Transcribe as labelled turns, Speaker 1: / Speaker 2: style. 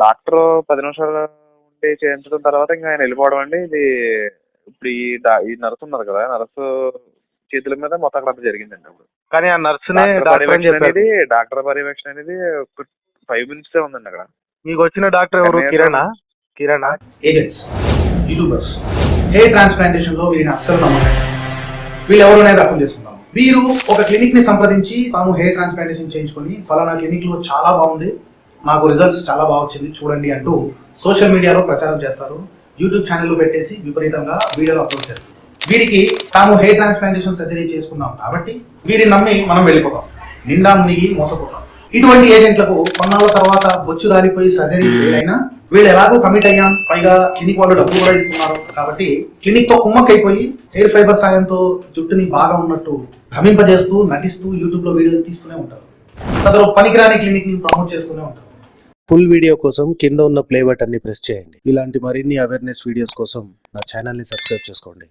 Speaker 1: Doctor పది నిమిషాలు ఉండి చేయించడం తర్వాత ఇంకా ఆయన వెళ్ళిపోవడం అండి. ఇది ఇప్పుడు ఈ డా- ఈ నర్స్ ఉన్నారు కదా నర్సు చేతుల మీద మొత్తం అక్కడ అంతా జరిగిందండి అప్పుడు.
Speaker 2: కానీ ఆ నర్సునే
Speaker 1: డాక్టర్
Speaker 2: డాక్టర్ అని
Speaker 1: పర్యవేక్షణ
Speaker 2: చెప్పారు?
Speaker 1: అనేది డాక్టర్ పర్యవేక్షణ అనేది ఒక ఫైవ్ మినిట్స్ ఉందండి అక్కడ.
Speaker 2: మీకు వచ్చిన డాక్టర్ ఎవరు?
Speaker 1: నేను-
Speaker 2: కిరణా? కిరణా?
Speaker 3: ఏజెంట్స్ యూట్యూబర్స్ హెయిర్ ట్రాన్స్ప్లాంటేషన్లో వీరిని అస్సలు నమ్మకండి. వీళ్ళు ఎవరు అనేది అర్థం చేసుకుందాం. వీరు ఒక క్లినిక్ని సంప్రదించి తాము హెయిర్ ట్రాన్స్ప్లాంటేషన్ చేయించుకొని ఫలానా క్లినిక్లో చాలా బాగుంది. మాకు రిజల్ట్స్ చాలా బాగా వచ్చింది చూడండి అంటూ సోషల్ మీడియాలో ప్రచారం చేస్తారు. యూట్యూబ్ ఛానల్లో పెట్టేసి విపరీతంగా వీడియోలు అప్లోడ్ చేస్తారు. వీరికి తాము హెయిర్ ట్రాన్స్ప్లాంటేషన్ సర్జరీ చేసుకున్నాం కాబట్టి వీరిని నమ్మి మనం వెళ్ళిపోతాం. నిండా మునిగి మోసపోతాం. ఇటువంటి ఏజెంట్లకు కొన్నాళ్ళ తర్వాత బొచ్చు రాలిపోయి సర్జరీ ఫెయిల్ అయినా వీళ్ళు ఎలాగో కమిట్ అయ్యాం పైగా క్లినిక్ వాళ్ళు డబ్బులు కూడా ఇస్తున్నారు. కాబట్టి క్లినిక్తో కుమ్మక్కైపోయి హెయిర్ ఫైబర్ సాయంతో జుట్టుని బాగా ఉన్నట్టు భ్రమింపజేస్తూ నటిస్తూ యూట్యూబ్లో వీడియోలు తీసుకునే ఉంటారు. సదరు పనికిరాని క్లినిక్ని ప్రమోట్ చేస్తూనే ఉంటారు.
Speaker 4: ఫుల్ వీడియో కోసం కింద ఉన్న ప్లే బటన్ని ప్రెస్ చేయండి. ఇలాంటి మరిన్ని అవేర్నెస్ వీడియోస్ కోసం నా ఛానల్ని సబ్స్క్రైబ్ చేసుకోండి.